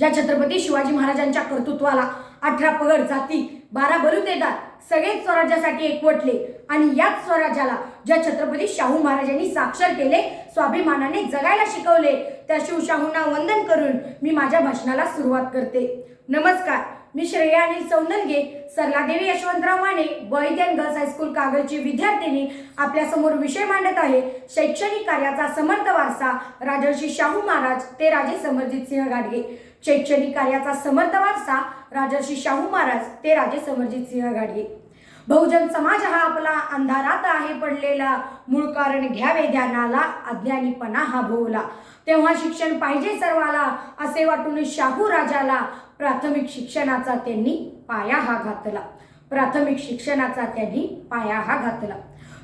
ज्या छत्रपती शिवाजी महाराजांच्या कर्तृत्वाला अठरा पगड जाती बारा बलुतेदार सगळेच स्वराज्यासाठी एकवटले आणि याच स्वराज्याला ज्या छत्रपती शाहू महाराजांनी साक्षर केले स्वाभिमानाने जगायला शिकवले त्या शिवशाहूंना वंदन करून मी माझ्या भाषणाला सुरुवात करते. नमस्कार मी Shreya Anil Saundalge Saraladevi Yashwantrao Mane boys and girls high school कागलची विद्यार्थिनी. आपल्यासमोर विषय मांडत आहे शैक्षणिक कार्याचा समर्थ वारसा राजर्षी शाहू महाराज ते राजे समरजित सिंह गाडगे. शैक्षणिक कार्याचा समर्थ वारसा राजर्षी शाहू महाराज ते राजे समरजित सिंह गाडगे बहुजन समाज हा आपला अंधारात आहे पडलेला. मूळ कारण घ्यावे ध्यानाला अज्ञानीपणा हा भोवला. तेव्हा शिक्षण पाहिजे सर्वाला असे वाटून शाहू राजाला प्राथमिक शिक्षणाचा त्यांनी पाया हा घातला. प्राथमिक शिक्षणाचा त्यांनी पाया हा घातला.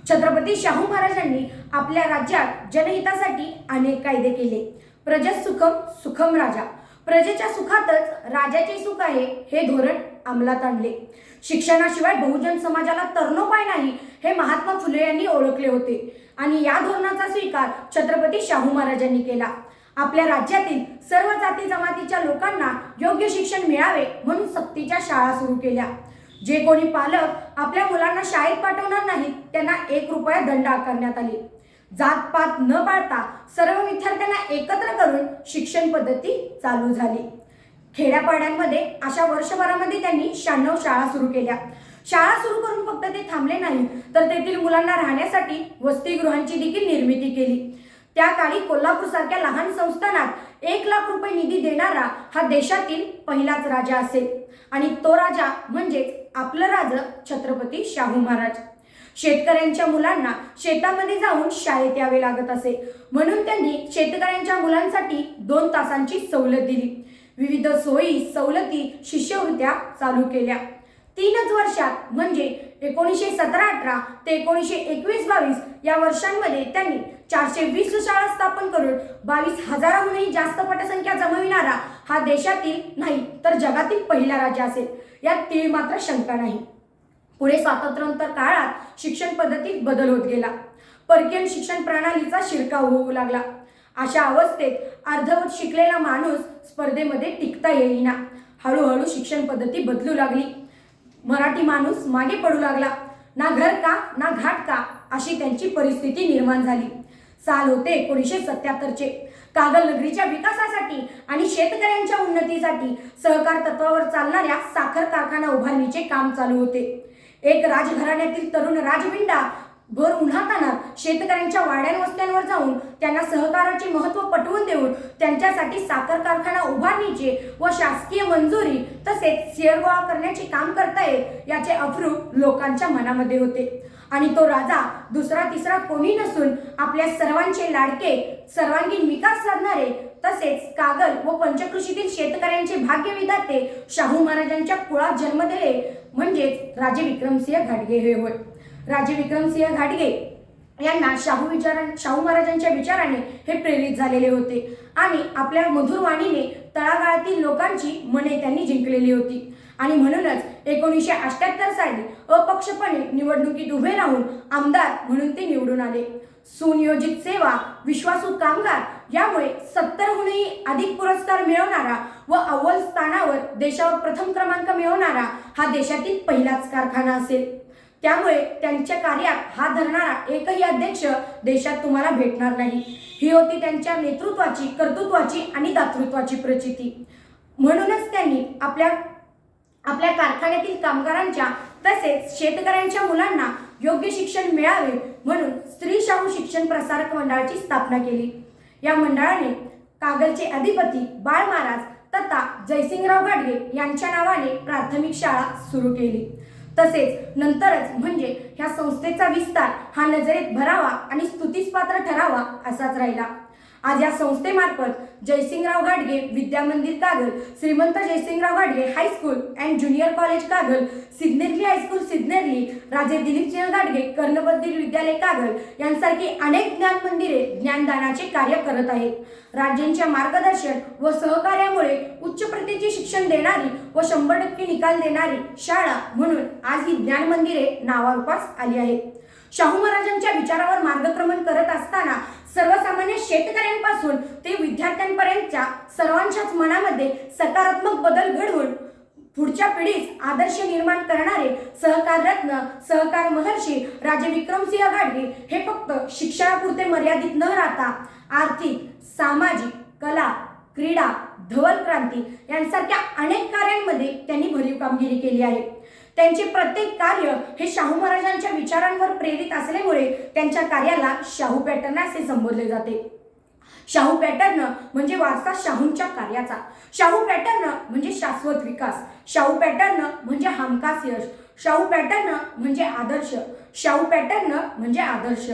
छत्रपती शाहू महाराजांनी आपल्या राज्यात जनहितासाठी अनेक कायदे केले. प्रजसुखम सुखम राजा. प्रजेच्या सुखातच राजाचे सुख आहे हे धोरण अंमलात आणले. शिक्षणाशिवाय बहुजन समाजाला तरणोपाय नाही हे महात्मा फुले यांनी ओळखले होते. आणि या धोरणाचा स्वीकार छत्रपती शाहू महाराजांनी केला. आपल्या राज्यातील सर्व जाती जमातीच्या लोकांना योग्य शिक्षण मिळावे म्हणून सक्तीच्या शाळा सुरू केल्या. जे कोणी पालक आपल्या मुलांना शाळेत पाठवणार नाहीत त्यांना एक रुपया दंड आकारण्यात आले. जातपात न पाळता सर्व विद्यार्थ्यांना एकत्र करून शिक्षण पद्धती चालू झाली. खेड्यापाड्यांमध्ये अशा वर्षभरामध्ये त्यांनी शहाण्णव शाळा सुरू केल्या. शाळा सुरू करून फक्त ते थांबले नाही तर तेथील मुलांना राहण्यासाठी वसतिगृहांची देखील निर्मिती केली. त्या काळी कोल्हापूर सारख्या लहान संस्थानात एक लाख रुपये निधी देणारा हा देशातील पहिलाच राजा असेल. आणि तो राजा म्हणजेच आपलं राज छत्रपती शाहू महाराज. शेतकऱ्यांच्या मुलांना शेतामध्ये जाऊन शाळेत यावे लागत असे. म्हणून त्यांनी शेतकऱ्यांच्या मुलांसाठी दोन तासांची सवलत दिली. विविध सोयी सवलती शिष्यवृत्त्या चालू केल्या. तीनच वर्षात म्हणजे एकोणीसशे सतरा अठरा ते एकोणीसशे एकवीस बावीस या वर्षांमध्ये त्यांनी चारशे वीस शाळा स्थापन करून बावीस हजाराहूनही जास्त पटसंख्या जमविणारा हा देशातील नाही तर जगातील पहिला राज्य असेल. यात तीळ मात्र शंका नाही. पुढे स्वातंत्र्योत्तर काळात शिक्षण पद्धतीत बदल होत गेला. परकीय शिक्षण प्रणालीचा शिरकाव होऊ लागला. अशा अवस्थेत अर्धवट शिकलेला माणूस स्पर्धेमध्ये टिकता येईना. हळूहळू शिक्षण पद्धती बदलू लागली. मराठी माणूस मागे पडू लागला. ना घर का ना घाट का अशी त्यांची परिस्थिती निर्माण झाली. साल होते एकोणीसशे सत्याहत्तरचे कागल नगरीच्या विकासासाठी आणि शेतकऱ्यांच्या उन्नतीसाठी सहकार तत्वावर चालणाऱ्या साखर कारखाना उभारणीचे काम चालू होते. एक राजघराण्यातील तरुण राजविंडा भर उन्हाताना शेतकऱ्यांच्या वाड्यां वस्त्यांवर जाऊन त्यांना सहकाराचे महत्त्व पटवून देऊन त्यांच्यासाठी साखर कारखाना उभारणीचे व शासकीय मंजुरी तसेच शेअर गोळा करण्याचे काम करता येईल याचे अफ्रूप लोकांच्या मनामध्ये होते. आणि तो राजा दुसरा तिसरा कोणी नसून आपल्या सर्वांचे लाडके सर्वांगीण विकास साधणारे तसेच कागल व पंचकृषीतील शेतकऱ्यांचे भाग्य विधाते शाहू महाराजांच्या कुळात जन्म दिले. म्हणजे राजे विक्रमसिंह घाटगे हे होय. राजे विक्रमसिंह घाटगे यांना शाहू विचारा शाहू महाराजांच्या विचाराने हे प्रेरित झालेले होते आणि आपल्या मधुर वाणीने तळागाळातील लोकांची मने त्यांनी जिंकलेली होती. आणि म्हणूनच एकोणीसशे अठ्याहत्तर साली अपक्षपणे निवडणुकीत उभे राहून आमदार म्हणून ते निवडून आले. सुनियोजित सेवा विश्वासू कामगार यामुळे सत्तरहूनही अधिक पुरस्कार मिळवणारा व अव्वल स्थानावर देशावर प्रथम क्रमांक मिळवणारा हा देशातील पहिलाच कारखाना असेल. त्यामुळे त्यांच्या कार्यात हात धरणारा एकही अध्यक्ष देशात तुम्हाला भेटणार नाही. ही होती त्यांच्या नेतृत्वाची कर्तृत्वाची आणि दातृत्वाची प्रचिती. म्हणूनच त्यांनी आपल्या आपल्या कारखान्यातील कामगारांच्या तसेच शेतकऱ्यांच्या मुलांना योग्य शिक्षण मिळावे म्हणून स्त्री शाहू शिक्षण प्रसारक मंडळाची स्थापना केली. या मंडळाने कागलचे अधिपती बाळ महाराज तथा जयसिंगराव गाडगे यांच्या नावाने प्राथमिक शाळा सुरू केली. तसेच नंतरच म्हणजे ह्या संस्थेचा विस्तार हा नजरेत भरावा आणि स्तुतीस पात्र ठरावा असाच राहिला. आज या संस्थेमार्फत Jaysingrao Gadge Vidya Mandir Kagal Shrimant Jaysingrao Gadge high school and junior college Kagal Sidnerli high school Sidnerli Raje Dilipsinh Gadge कर्णबद्दीर विद्यालय कागल यांसारखी अनेक ज्ञान मंदिरे ज्ञानदानाचे कार्य करत आहेत. राज्यांच्या मार्गदर्शन व सहकार्यामुळे उच्च प्रतीचे शिक्षण देणारी व शंभर टक्के निकाल देणारी शाळा म्हणून आज ही ज्ञान मंदिरे नावारूपास आली आहेत. शाहू महाराजांच्या विचारावर मार्गक्रमण करत असताना सर्वसामान्य शेतकऱ्यांपासून ते विद्यार्थ्यांपर्यंतच्या सर्वांच्याच मनामध्ये सकारात्मक बदल घडवून पुढच्या पिढीस आदर्श निर्माण करणारे सहकार रत्न सहकार महर्षी राजे विक्रमसिंह गाडगे हे फक्त शिक्षणापुरते मर्यादित न राहता आर्थिक सामाजिक कला क्रीडा धवल क्रांती यांसारख्या अनेक कार्यांमध्ये त्यांनी भरीव कामगिरी केली आहे. त्यांचे प्रत्येक कार्य हे शाहू महाराजांच्या विचारांवर प्रेरित असल्यामुळे त्यांच्या कार्याला शाहू पॅटर्न असे संबोधले जाते. शाहू पॅटर्न म्हणजे वारसा शाहूंच्या कार्याचा. शाहू पॅटर्न म्हणजे शाश्वत विकास. शाहू पॅटर्न म्हणजे हमखास यश. शाहू पॅटर्न म्हणजे आदर्श. शाहू पॅटर्न म्हणजे आदर्श.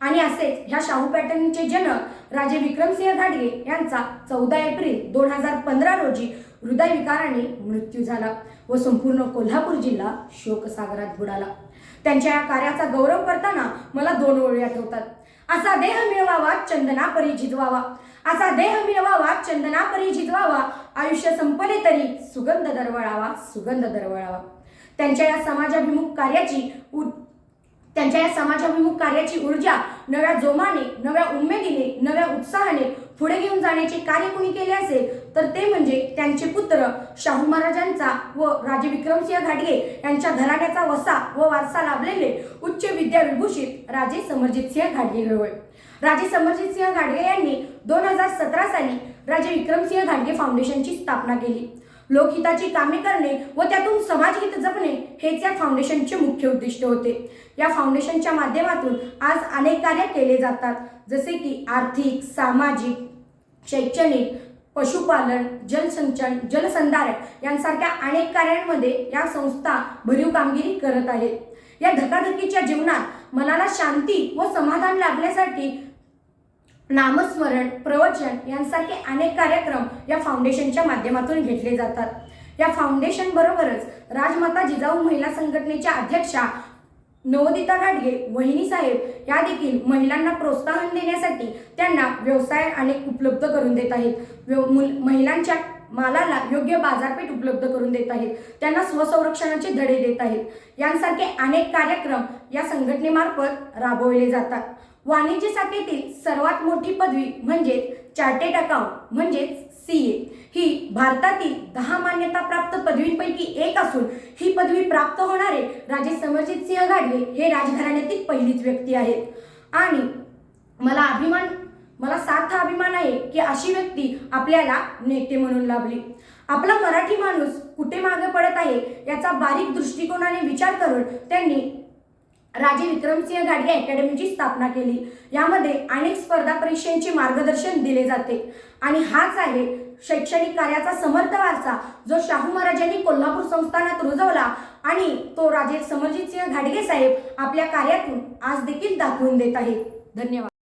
आणि असेच ह्या शाहू पॅटर्नचे जनक राजे विक्रमसिंह घाडगे यांचा चौदा एप्रिल दोन हजार पंधरा रोजी हृदयविकाराने मृत्यू झाला व संपूर्ण कोल्हापूर जिल्हा शोकसागरात बुडाला. त्यांच्या या कार्याचा गौरव करताना मला दोन ओळी आठवतात. असा देह मिळवावा चंदना परी जिजवावा. असा देह मिळवावा चंदना परी जिजवावा. आयुष्य संपले तरी सुगंध दरवळावा सुगंध दरवळावा. त्यांच्या या समाजाभिमुख कार्याची त्यांच्या या समाजाभिमुख कार्याची ऊर्जा नव्या जोमाने नव्या उमेदीने नव्या उत्साहाने पुढे घेऊन जाण्याचे कार्य कोणी केले असेल तर ते म्हणजे त्यांचे पुत्र शाहू महाराजांचा व राजे विक्रमसिंह घाटगे यांच्या घराण्याचा वसा व वारसा लाभलेले उच्च विद्या विभूषित राजे समरजित सिंह घाडगे होय राजे समरजित सिंह घाटगे यांनी दोन हजार सतरा साली राजे विक्रमसिंह घाटगे फाउंडेशनची स्थापना केली. लोकहिताची कामे करणे व त्यातून समाजहित जपणे हेच या फाउंडेशनचे मुख्य उद्दिष्ट होते. या फाउंडेशनच्या माध्यमातून आज अनेक कार्य केले जातात. जसे की आर्थिक सामाजिक शैक्षणिक पशुपालन जलसंचन जलसंधारण यांसारख्या अनेक कार्यांमध्ये या संस्था भरीव कामगिरी करत आहेत. या धकाधकीच्या जीवनात मनाला शांती व समाधान लाभण्यासाठी नामस्मरण प्रवचन यांसारखे अनेक कार्यक्रम या फाउंडेशनच्या माध्यमातून घेतले जातात. या फाउंडेशन बरोबरच राजमाता जिजाऊ महिला संघटनेच्या अध्यक्षा नवोदिता गाडगे वहिनी साहेब या देखील महिलांना प्रोत्साहन देण्यासाठी त्यांना व्यवसाय अनेक उपलब्ध करून देत आहेत. व्यव महिलांच्या मालाला योग्य बाजारपेठ उपलब्ध करून देत आहेत. त्यांना स्वसंरक्षणाचे धडे देत आहेत. यांसारखे अनेक कार्यक्रम या संघटनेमार्फत राबवले जातात. वाणिज्य शाखेतील सर्वात मोठी पदवी म्हणजेच चार्टेड अकाउंट म्हणजेच सी ए. ही भारतातील दहा मान्यताप्राप्त पदवींपैकी एक असून ही पदवी प्राप्त होणारे राजे समरजित सिंह गाडगे हे राजघराण्यातील पहिलीच व्यक्ती आहेत. आणि मला अभिमान मला सार्थ अभिमान आहे की अशी व्यक्ती आपल्याला नेते म्हणून लाभली. आपला मराठी माणूस कुठे मागे पडत आहे याचा बारीक दृष्टिकोनाने विचार करून त्यांनी राजे विक्रमसिंह घाडगे अकॅडमीची स्थापना केली. यामध्ये अनेक स्पर्धा परीक्षांचे मार्गदर्शन दिले जाते. आणि हाच आहे शैक्षणिक कार्याचा समर्थ वारसा जो शाहू महाराजांनी कोल्हापूर संस्थानात रुजवला आणि तो राजे समरजितसिंह घाडगे साहेब आपल्या कार्यातून आज देखील दाखवून देत आहेत. धन्यवाद.